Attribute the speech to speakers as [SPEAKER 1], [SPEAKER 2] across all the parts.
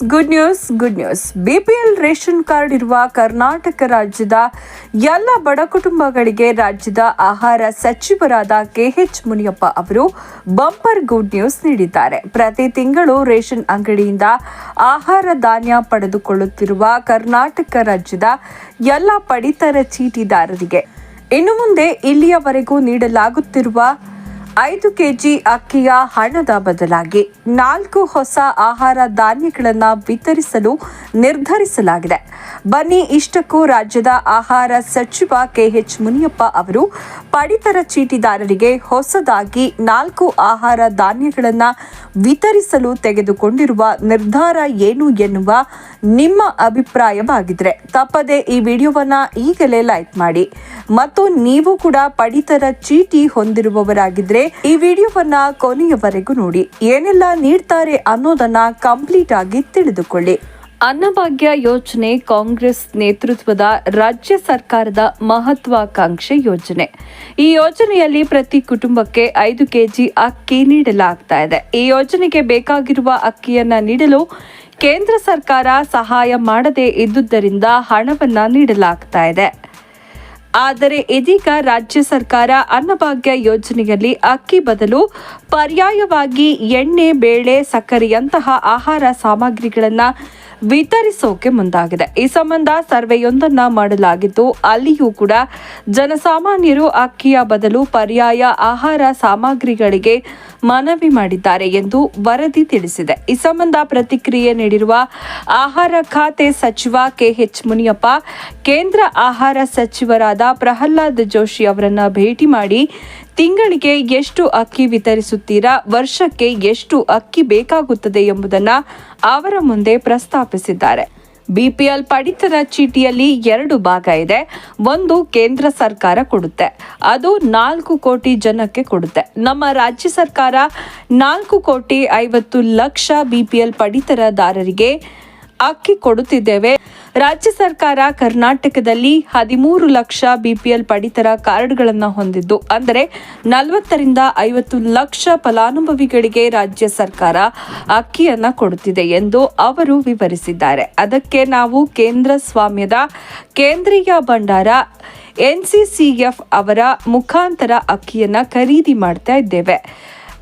[SPEAKER 1] Good news good news BPL ration card ಇರುವ ಕರ್ನಾಟಕ ರಾಜ್ಯದ ಎಲ್ಲ ಬಡ ಕುಟುಂಬಗಳಿಗೆ ರಾಜ್ಯದ ಆಹಾರ ಸಚಿವರಾದ ಕೆಎಚ್ ಮುನಿಯಪ್ಪ ಅವರು ಬಂಪರ್ ಗುಡ್ ನ್ಯೂಸ್ ನೀಡಿದ್ದಾರೆ. ಪ್ರತಿ ತಿಂಗಳು ರೇಷನ್ ಅಂಗಡಿಯಿಂದ ಆಹಾರ ಧಾನ್ಯ ಪಡೆದುಕೊಳ್ಳುತ್ತಿರುವ ಕರ್ನಾಟಕ ರಾಜ್ಯದ ಎಲ್ಲ ಪಡಿತರ ಚೀಟಿದಾರರಿಗೆ ಇನ್ನು ಮುಂದೆ ಇಲ್ಲಿಯವರೆಗೂ ನೀಡಲಾಗುತ್ತಿರುವ ಐದು ಕೆಜಿ ಅಕ್ಕಿಯ ಹಣದ ಬದಲಾಗಿ ನಾಲ್ಕು ಹೊಸ ಆಹಾರ ಧಾನ್ಯಗಳನ್ನು ವಿತರಿಸಲು ನಿರ್ಧರಿಸಲಾಗಿದೆ. ಬನ್ನಿ, ಇಷ್ಟಕ್ಕೂ ರಾಜ್ಯದ ಆಹಾರ ಸಚಿವ ಕೆಎಚ್ ಮುನಿಯಪ್ಪ ಅವರು ಪಡಿತರ ಚೀಟಿದಾರರಿಗೆ ಹೊಸದಾಗಿ ನಾಲ್ಕು ಆಹಾರ ಧಾನ್ಯಗಳನ್ನು ವಿತರಿಸಲು ತೆಗೆದುಕೊಂಡಿರುವ ನಿರ್ಧಾರ ಏನು ಎನ್ನುವ ನಿಮ್ಮ ಅಭಿಪ್ರಾಯವಾಗಿದ್ರೆ ತಪ್ಪದೆ ಈ ವಿಡಿಯೋವನ್ನ ಈಗಲೇ ಲೈಕ್ ಮಾಡಿ. ಮತ್ತು ನೀವು ಕೂಡ ಪಡಿತರ ಚೀಟಿ ಹೊಂದಿರುವವರಾಗಿದ್ರೆ ಈ ವಿಡಿಯೋವನ್ನ ಕೊನೆಯವರೆಗೂ ನೋಡಿ. ಏನೆಲ್ಲ ನೀಡ್ತಾರೆ ಅನ್ನೋದನ್ನ ಕಂಪ್ಲೀಟ್ ಆಗಿ ತಿಳಿದುಕೊಳ್ಳಿ. ಅನ್ನಭಾಗ್ಯ ಯೋಜನೆ ಕಾಂಗ್ರೆಸ್ ನೇತೃತ್ವದ ರಾಜ್ಯ ಸರ್ಕಾರದ ಮಹತ್ವಾಕಾಂಕ್ಷೆ ಯೋಜನೆ. ಈ ಯೋಜನೆಯಲ್ಲಿ ಪ್ರತಿ ಕುಟುಂಬಕ್ಕೆ ಐದು ಕೆಜಿ ಅಕ್ಕಿ ನೀಡಲಾಗ್ತಾ ಇದೆ. ಈ ಯೋಜನೆಗೆ ಬೇಕಾಗಿರುವ ಅಕ್ಕಿಯನ್ನ ನೀಡಲು ಕೇಂದ್ರ ಸರ್ಕಾರ ಸಹಾಯ ಮಾಡದೇ ಇದ್ದುದರಿಂದ ಹಣವನ್ನ ನೀಡಲಾಗ್ತಾ ಇದೆ. ಆದರೆ ಇದೀಗ ರಾಜ್ಯ ಸರ್ಕಾರ ಅನ್ನಭಾಗ್ಯ ಯೋಜನೆಯಲ್ಲಿ ಅಕ್ಕಿ ಬದಲು ಪರ್ಯಾಯವಾಗಿ ಎಣ್ಣೆ ಬೇಳೆ ಸಕ್ಕರೆಯಂತಹ ಆಹಾರ ಸಾಮಗ್ರಿಗಳನ್ನು ವಿತರಿಸೋಕೆ ಮುಂದಾಗಿದೆ. ಈ ಸಂಬಂಧ ಸರ್ವೆಯೊಂದನ್ನ ಮಾಡಲಾಗಿದ್ದು, ಅಲ್ಲಿಯೂ ಕೂಡ ಜನಸಾಮಾನ್ಯರು ಅಕ್ಕಿಯ ಬದಲು ಪರ್ಯಾಯ ಆಹಾರ ಸಾಮಗ್ರಿಗಳಿಗೆ ಮನವಿ ಮಾಡಿದ್ದಾರೆ ಎಂದು ವರದಿ ತಿಳಿಸಿದೆ. ಈ ಸಂಬಂಧ ಪ್ರತಿಕ್ರಿಯೆ ನೀಡಿರುವ ಆಹಾರ ಖಾತೆ ಸಚಿವ ಕೆಎಚ್ ಮುನಿಯಪ್ಪ, ಕೇಂದ್ರ ಆಹಾರ ಸಚಿವರಾದ ಪ್ರಹ್ಲಾದ್ ಜೋಶಿ ಅವರನ್ನ ಭೇಟಿ ಮಾಡಿ, ತಿಂಗಳಿಗೆ ಎಷ್ಟು ಅಕ್ಕಿ ವಿತರಿಸುತ್ತೀರಾ, ವರ್ಷಕ್ಕೆ ಎಷ್ಟು ಅಕ್ಕಿ ಬೇಕಾಗುತ್ತದೆ ಎಂಬುದನ್ನು ಅವರ ಮುಂದೆ ಪ್ರಸ್ತಾಪಿಸಿದ್ದಾರೆ ಬಿಪಿಎಲ್ ಪಡಿತರ ಚೀಟಿಯಲ್ಲಿ ಎರಡು ಭಾಗ ಇದೆ. ಒಂದು ಕೇಂದ್ರ ಸರ್ಕಾರ ಕೊಡುತ್ತೆ. ಅದು ನಾಲ್ಕು ಕೋಟಿ ಜನಕ್ಕೆ ಕೊಡುತ್ತೆ. ನಮ್ಮ ರಾಜ್ಯ ಸರ್ಕಾರ ನಾಲ್ಕು ಕೋಟಿ ಐವತ್ತು ಲಕ್ಷ ಬಿಪಿಎಲ್ ಪಡಿತರದಾರರಿಗೆ ಅಕ್ಕಿ ಕೊಡುತ್ತಿದ್ದೇವೆ. ರಾಜ್ಯ ಸರ್ಕಾರ ಕರ್ನಾಟಕದಲ್ಲಿ ಹದಿಮೂರು ಲಕ್ಷ ಬಿಪಿಎಲ್ ಪಡಿತರ ಕಾರ್ಡ್ಗಳನ್ನು ಹೊಂದಿದ್ದು, ಅಂದರೆ ನಲವತ್ತರಿಂದ ಐವತ್ತು ಲಕ್ಷ ಫಲಾನುಭವಿಗಳಿಗೆ ರಾಜ್ಯ ಸರ್ಕಾರ ಅಕ್ಕಿಯನ್ನು ಕೊಡುತ್ತಿದೆ ಎಂದು ಅವರು ವಿವರಿಸಿದ್ದಾರೆ. ಅದಕ್ಕೆ ನಾವು ಕೇಂದ್ರ ಸ್ವಾಮ್ಯದ ಕೇಂದ್ರೀಯ ಭಂಡಾರ ಎನ್ಸಿಸಿಎಫ್ ಅವರ ಮುಖಾಂತರ ಅಕ್ಕಿಯನ್ನು ಖರೀದಿ ಮಾಡ್ತಾ ಇದ್ದೇವೆ.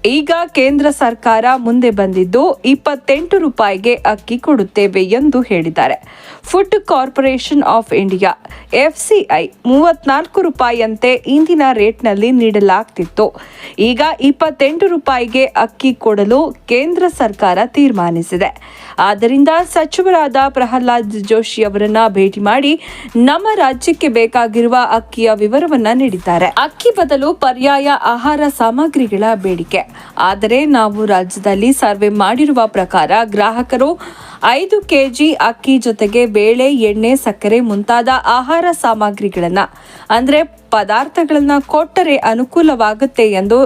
[SPEAKER 1] ಈಗ ಕೇಂದ್ರ ಸರ್ಕಾರ ಮುಂದೆ ಬಂದಿದ್ದು ಇಪ್ಪತ್ತೆಂಟು ರೂಪಾಯಿಗೆ ಅಕ್ಕಿ ಕೊಡುತ್ತೇವೆ ಎಂದು ಹೇಳಿದ್ದಾರೆ. Food corporation of India, FCI, ಮೂವತ್ನಾಲ್ಕು ರೂಪಾಯಿಯಂತೆ ಇಂದಿನ ರೇಟ್ನಲ್ಲಿ ನೀಡಲಾಗ್ತಿತ್ತು. ಈಗ ಇಪ್ಪತ್ತೆಂಟು ರೂಪಾಯಿಗೆ ಅಕ್ಕಿ ಕೊಡಲು ಕೇಂದ್ರ ಸರ್ಕಾರ ತೀರ್ಮಾನಿಸಿದೆ. ಆದ್ದರಿಂದ ಸಚಿವರಾದ ಪ್ರಹ್ಲಾದ್ ಜೋಶಿ ಅವರನ್ನ ಭೇಟಿ ಮಾಡಿ ನಮ್ಮ ರಾಜ್ಯಕ್ಕೆ ಬೇಕಾಗಿರುವ ಅಕ್ಕಿಯ ವಿವರವನ್ನ ನೀಡಿದ್ದಾರೆ. ಅಕ್ಕಿ ಬದಲು ಪರ್ಯಾಯ ಆಹಾರ ಸಾಮಗ್ರಿಗಳ ಬೇಡಿಕೆ. ಆದರೆ ನಾವು ರಾಜ್ಯದಲ್ಲಿ ಸರ್ವೆ ಮಾಡಿರುವ ಪ್ರಕಾರ ಗ್ರಾಹಕರು ಐದು ಕೆಜಿ ಅಕ್ಕಿ ಜೊತೆಗೆ ಬೇಳೆ, ಎಣ್ಣೆ, ಸಕ್ಕರೆ ಮುಂತಾದ ಆಹಾರ ಸಾಮಗ್ರಿಗಳನ್ನ, ಅಂದ್ರೆ ಪದಾರ್ಥಗಳನ್ನು ಕೊಟ್ಟರೆ ಅನುಕೂಲವಾಗುತ್ತೆ ಎಂದು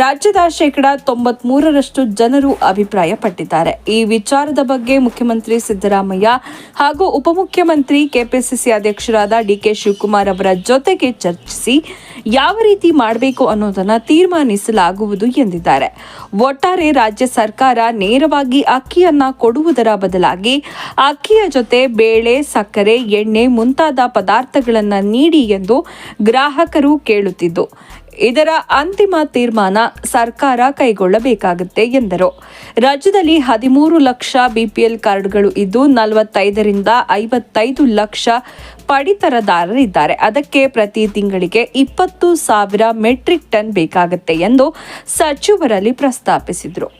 [SPEAKER 1] ರಾಜ್ಯದ ಶೇಕಡ ತೊಂಬತ್ ಮೂರರಷ್ಟು ಜನರು ಅಭಿಪ್ರಾಯಪಟ್ಟಿದ್ದಾರೆ. ಈ ವಿಚಾರದ ಬಗ್ಗೆ ಮುಖ್ಯಮಂತ್ರಿ ಸಿದ್ದರಾಮಯ್ಯ ಹಾಗೂ ಉಪಮುಖ್ಯಮಂತ್ರಿ ಕೆಪಿಸಿಸಿ ಅಧ್ಯಕ್ಷರಾದ ಡಿಕೆ ಶಿವಕುಮಾರ್ ಅವರ ಜೊತೆಗೆ ಚರ್ಚಿಸಿ ಯಾವ ರೀತಿ ಮಾಡಬೇಕು ಅನ್ನೋದನ್ನ ತೀರ್ಮಾನಿಸಲಾಗುವುದು ಎಂದಿದ್ದಾರೆ. ಒಟ್ಟಾರೆ ರಾಜ್ಯ ಸರ್ಕಾರ ನೇರವಾಗಿ ಅಕ್ಕಿಯನ್ನ ಕೊಡುವುದರ ಬದಲಾಗಿ ಅಕ್ಕಿಯ ಜೊತೆ ಬೇಳೆ, ಸಕ್ಕರೆ, ಎಣ್ಣೆ ಮುಂತಾದ ಪದಾರ್ಥಗಳನ್ನು ನೀಡಿ ಎಂದು ಗ್ರಾಹಕರು ಕೇಳುತ್ತಿದ್ದು. ಇದರ ಅಂತಿಮ ತೀರ್ಮಾನ ಸರ್ಕಾರ ಕೈಗೊಳ್ಳಬೇಕಾಗುತ್ತೆ ಎಂದರು. ರಾಜ್ಯದಲ್ಲಿ ಹದಿಮೂರು ಲಕ್ಷ ಬಿಪಿಎಲ್ ಕಾರ್ಡ್ಗಳು ಇದ್ದು ನಲವತ್ತೈದರಿಂದ ಐವತ್ತೈದು ಲಕ್ಷ ಪಡಿತರದಾರರಿದ್ದಾರೆ. ಅದಕ್ಕೆ ಪ್ರತಿ ತಿಂಗಳಿಗೆ ಇಪ್ಪತ್ತು ಸಾವಿರ ಮೆಟ್ರಿಕ್ ಟನ್ ಬೇಕಾಗುತ್ತೆ ಎಂದು ಸಚಿವರಲ್ಲಿ ಪ್ರಸ್ತಾಪಿಸಿದರು.